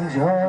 বিশ্বাস